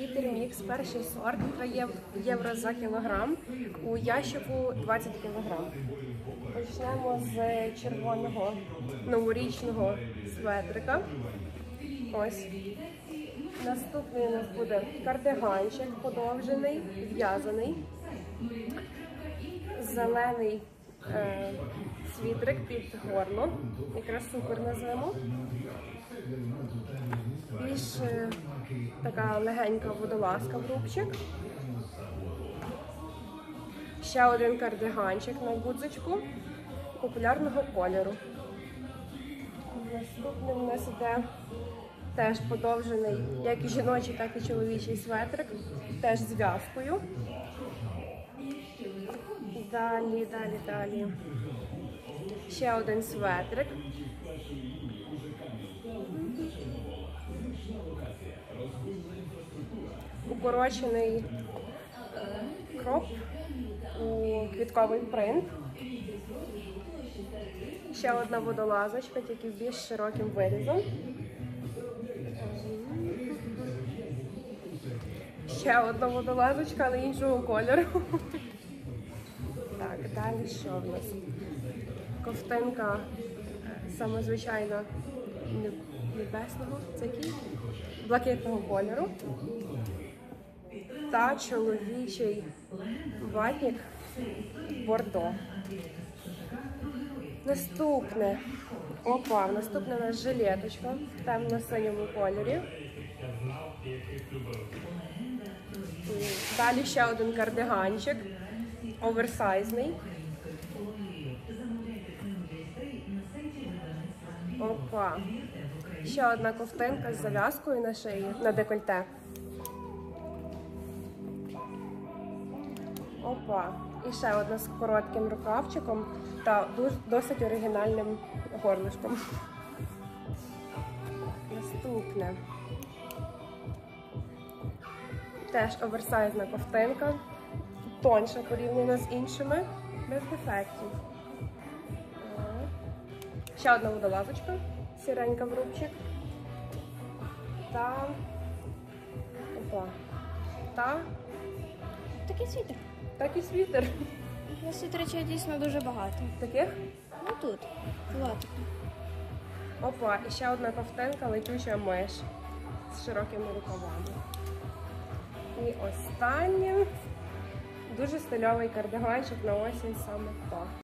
Літер мікс перший сорт 3 євро за кілограм. У ящику 20 кілограм. Почнемо з червоного новорічного светрика. Ось. Наступний у нас буде кардиганчик подовжений, в'язаний. Зелений е, світрик під горло. Якраз супер назвемо. Більш така легенька водолазка в рубчик. Ще один кардиганчик на гудзичку популярного кольору. Наступним у нас іде теж подовжений, як і жіночий, так і чоловічий светрик, теж з в'язкою. Далі, далі, далі. Ще один светрик. укорочений кроп у квітковий принт. Ще одна водолазочка, тільки з більш широким вирізом. Ще одна водолазочка, але іншого кольору. Так, далі що в нас? Ковтинка саме звичайна не- небесного, це який? Блакитного кольору та чоловічий ватник Бордо. Наступне. Опа, наступне у нас жилеточка в темно-синьому кольорі. Далі ще один кардиганчик, оверсайзний. Опа. Ще одна ковтинка з зав'язкою на шиї, на декольте. Опа. І ще одна з коротким рукавчиком та досить оригінальним горлишком. Наступне. Теж оверсайзна ковтинка. Тонша порівняно з іншими, без дефектів. Ще одна водолазочка, сіренька в рубчик. Та. Опа. Та Такий світер. так і світер. На світерича дійсно дуже багато. Таких? Ну тут, злотик. Опа, і ще одна ковтинка летюча миш з широкими рукавами. І останнє дуже стильовий кардиганчик на осінь саме так.